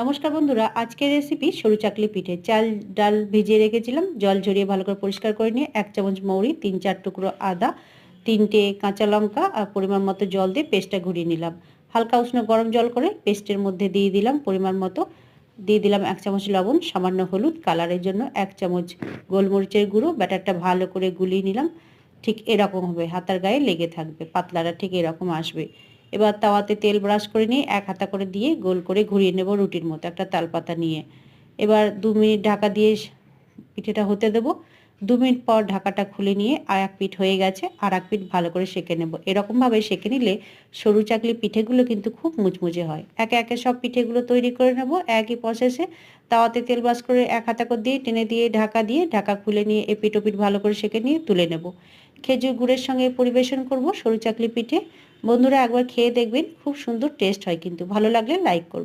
নমস্কার বন্ধুরা, আজকের রেসিপি সরু চাকলি পিঠে। চাল, ডাল ভিজিয়ে রেখেছিলাম, জল ঝরিয়ে ভালো করে পরিষ্কার করে নিয়ে এক চামচ মৌরি, তিন, চার টুকরো আদা, তিনটে কাঁচা লঙ্কা আর পরিমাণ মতো জল দিয়ে পেস্টটা ঘুরিয়ে নিলাম। হালকা উষ্ণ গরম জল করে পেস্টের মধ্যে দিয়ে দিলাম পরিমাণ মতো। দিয়ে দিলাম এক চামচ লবণ, সামান্য হলুদ কালারের জন্য এক চামচ গোলমরিচের গুঁড়ো, ব্যাটারটা ভালো করে গুলিয়ে নিলাম। ঠিক এরকম হবে, হাতার গায়ে লেগে থাকবে, পাতলাটা ঠিক এরকম আসবে। এবার তাওয়াতে তেল ব্রাশ করে নিয়ে এক হাতা করে দিয়ে গোল করে ঘুরিয়ে নেব রুটির মতো একটা তালপাতা নিয়ে। এবার দু মিনিট ঢাকা দিয়ে পিঠেটা হতে দেবো। দু মিনিট পর ঢাকাটা খুলে নিয়ে আর এক পিঠ হয়ে গেছে আর এক পিঠ ভালো করে সেঁকে নেব। এরকমভাবে সেঁকে নিলে সরু চাকলি পিঠেগুলো কিন্তু খুব মুচমুচে হয়। একে একে সব পিঠেগুলো তৈরি করে নেব একই প্রসেসে তাওয়াতে তেল বাস করে এক হাতা করে দিয়ে টেনে দিয়ে ঢাকা দিয়ে ঢাকা খুলে নিয়ে এ পিঠ ভালো করে সেঁকে নিয়ে তুলে নেব। খেজুর গুড়ের সঙ্গে পরিবেশন করব সরু চাকলি পিঠে। বন্ধুরা একবার খেয়ে দেখবেন, খুব সুন্দর টেস্ট হয় কিন্তু। ভালো লাগলে লাইক করবেন।